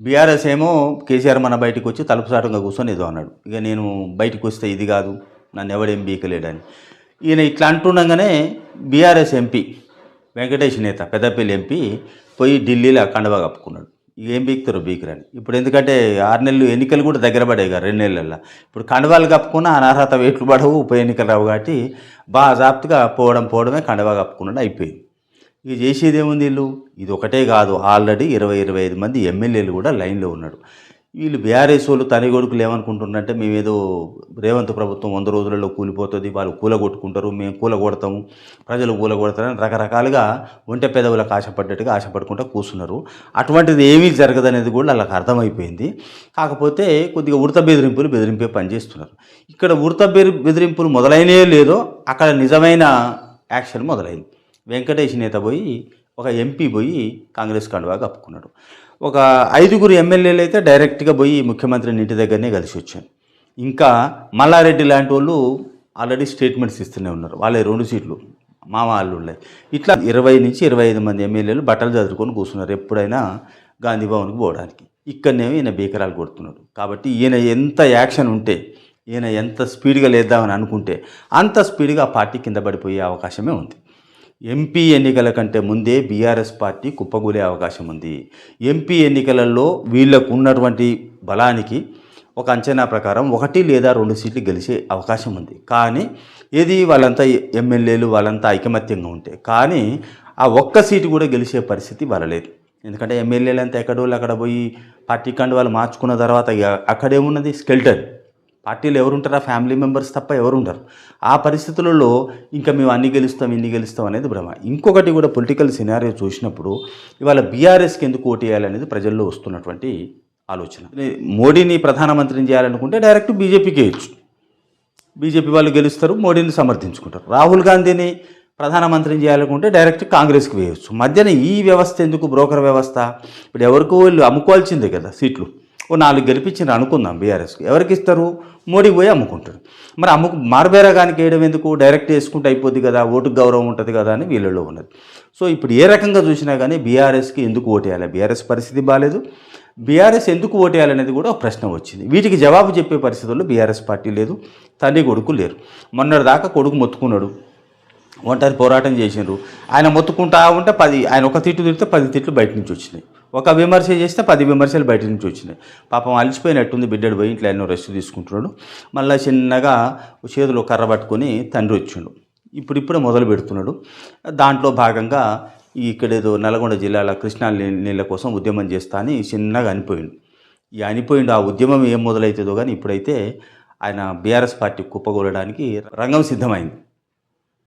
BRS ఏమో కేసీఆర్ మన బయటకు వచ్చి తలుపు సాటంగా కూర్చొని ఏదో అన్నాడు. ఇక నేను బయటకు వస్తే ఇది కాదు నన్ను ఎవడేం బీకలేడని ఈయన ఇట్లా అంటుండగానే బీఆర్ఎస్ ఎంపీ వెంకటేష్ నేత పెద్దపల్లి ఎంపీ పోయి ఢిల్లీలో కండవా కప్పుకున్నాడు. ఇక ఏం బీక్తారు బీకరని ఇప్పుడు ఎందుకంటే ఆరు నెలలు ఎన్నికలు కూడా దగ్గర పడాయి కదా రెండు నెలల్లో ఇప్పుడు కండవాలు కప్పుకున్న అనర్హత వేట్లు పడవు ఉప ఎన్నికలు రావు కాబట్టి బాగా జాప్తుగా పోవడం పోవడమే కండవా కప్పుకున్నాడు అయిపోయింది. ఇక చేసేది ఏముంది వీళ్ళు? ఇది ఒకటే కాదు. ఆల్రెడీ ఇరవై ఇరవై ఐదు మంది ఎమ్మెల్యేలు కూడా లైన్లో ఉన్నాడు వీళ్ళు బీఆర్ఎస్ వాళ్ళు తని కొడుకులు ఏమనుకుంటున్నారంటే మేమేదో రేవంత్ ప్రభుత్వం వంద రోజులలో కూలిపోతుంది వాళ్ళు కూల కొట్టుకుంటారు మేము కూల కొడతాము ప్రజలు కూల కొడతారని రకరకాలుగా ఒంటె పెదవులకు ఆశపడ్డట్టుగా ఆశపడుకుంటూ కూర్చున్నారు. అటువంటిది ఏమీ జరగదనేది కూడా వాళ్ళకి అర్థమైపోయింది. కాకపోతే కొద్దిగా ఉడత బెదిరింపులు బెదిరింపే పనిచేస్తున్నారు. ఇక్కడ ఉడత బెదిరింపులు మొదలైనే లేదో అక్కడ నిజమైన యాక్షన్ మొదలైంది. వెంకటేష్ నేత పోయి ఒక ఎంపీ పోయి కాంగ్రెస్ కండువా కప్పుకున్నాడు. ఒక ఐదుగురు ఎమ్మెల్యేలు అయితే డైరెక్ట్గా పోయి ముఖ్యమంత్రిని ఇంటి దగ్గరనే కలిసి వచ్చాను ఇంకా మల్లారెడ్డి లాంటి వాళ్ళు ఆల్రెడీ స్టేట్మెంట్స్ ఇస్తూనే ఉన్నారు. వాళ్ళే రెండు సీట్లు మా వాళ్ళు ఉన్నాయి ఇట్లా ఇరవై నుంచి ఇరవై ఐదు మంది ఎమ్మెల్యేలు బట్టలు చదువుకొని కూర్చున్నారు ఎప్పుడైనా గాంధీ భవన్కి పోవడానికి. ఇక్కడనేమో ఈయన బీకరాలు కొడుతున్నాడు. కాబట్టి ఈయన ఎంత యాక్షన్ ఉంటే ఈయన ఎంత స్పీడ్గా లేద్దామని అనుకుంటే అంత స్పీడ్గా ఆ పార్టీ కింద పడిపోయే అవకాశమే ఉంది. ఎంపీ ఎన్నికల కంటే ముందే బీఆర్ఎస్ పార్టీ కుప్పగూలే అవకాశం ఉంది. ఎంపీ ఎన్నికలలో వీళ్ళకు ఉన్నటువంటి బలానికి ఒక అంచనా ప్రకారం ఒకటి లేదా రెండు సీట్లు గెలిచే అవకాశం ఉంది. కానీ ఏది వాళ్ళంతా ఎమ్మెల్యేలు వాళ్ళంతా ఐకమత్యంగా ఉంటే కానీ ఆ ఒక్క సీటు కూడా గెలిచే పరిస్థితి వాళ్ళ లేదు ఎందుకంటే ఎమ్మెల్యేలు అంతా ఎక్కడోళ్ళు అక్కడ పోయి పార్టీ కండు వాళ్ళు మార్చుకున్న తర్వాత అక్కడేమున్నది స్కెల్టన్. పార్టీలో ఎవరు ఆ ఫ్యామిలీ మెంబర్స్ తప్ప ఎవరు ఉంటారు ఆ పరిస్థితులలో ఇంకా మేము అన్ని గెలుస్తాం ఇన్ని గెలుస్తాం అనేది భ్రమ. ఇంకొకటి కూడా పొలిటికల్ సినారియో చూసినప్పుడు ఇవాళ బీఆర్ఎస్కి ఎందుకు ఓటు వేయాలనేది ప్రజల్లో వస్తున్నటువంటి ఆలోచన. మోడీని ప్రధానమంత్రిని చేయాలనుకుంటే డైరెక్ట్ బీజేపీకి వేయచ్చు బీజేపీ వాళ్ళు గెలుస్తారు మోడీని సమర్థించుకుంటారు. రాహుల్ గాంధీని ప్రధానమంత్రిని చేయాలనుకుంటే డైరెక్ట్ కాంగ్రెస్కి వేయచ్చు. మధ్యన ఈ వ్యవస్థ ఎందుకు? బ్రోకర్ వ్యవస్థ? ఇప్పుడు ఎవరికో వీళ్ళు అమ్ముకోవాల్సిందే కదా సీట్లు. ఓ నాలుగు గెలిపించిన అనుకుందాం బీఆర్ఎస్కి. ఎవరికి ఇస్తారు? మోడీకి పోయి అమ్ముకుంటారు. మరి అమ్ముకు మార్బేరగానికి వేయడం ఎందుకు? డైరెక్ట్ వేసుకుంటే అయిపోద్ది కదా ఓటుకు గౌరవం ఉంటుంది కదా అని వీళ్ళలో ఉన్నది. సో ఇప్పుడు ఏ రకంగా చూసినా కానీ బీఆర్ఎస్కి ఎందుకు ఓటేయాలి బీఆర్ఎస్ పరిస్థితి బాగాలేదు బీఆర్ఎస్ ఎందుకు ఓటేయాలనేది కూడా ఒక ప్రశ్న వచ్చింది. వీటికి జవాబు చెప్పే పరిస్థితుల్లో బీఆర్ఎస్ పార్టీ లేదు తండ్రి కొడుకు లేరు. మొన్నటి దాకా కొడుకు మొత్తుకున్నాడు. ఒంటరి పోరాటం చేసిండ్రు. ఆయన మొత్తుకుంటా ఉంటే పది ఆయన ఒక తిట్టు తిడితే పది తిట్లు బయట నుంచి వచ్చినాయి. ఒక విమర్శ చేస్తే పది విమర్శలు బయట నుంచి వచ్చినాయి. పాపం అలసిపోయినట్టుంది బిడ్డడు పోయి ఇంట్లో ఎన్నో రెస్ట్ తీసుకుంటున్నాడు. మళ్ళీ చిన్నగా చేతిలో కర్ర పట్టుకొని తండ్రి వచ్చిండు. ఇప్పుడిప్పుడే మొదలు పెడుతున్నాడు. దాంట్లో భాగంగా ఇక్కడ ఇక్కడేదో నల్గొండ జిల్లాల కృష్ణా నీళ్ళ కోసం ఉద్యమం చేస్తా అని చిన్నగా అనిపోయిండు. ఈ అనిపోయిండు ఆ ఉద్యమం ఏం మొదలవుతుందో కానీ ఇప్పుడైతే ఆయన బీఆర్ఎస్ పార్టీ కుప్పగొలడానికి రంగం సిద్ధమైంది.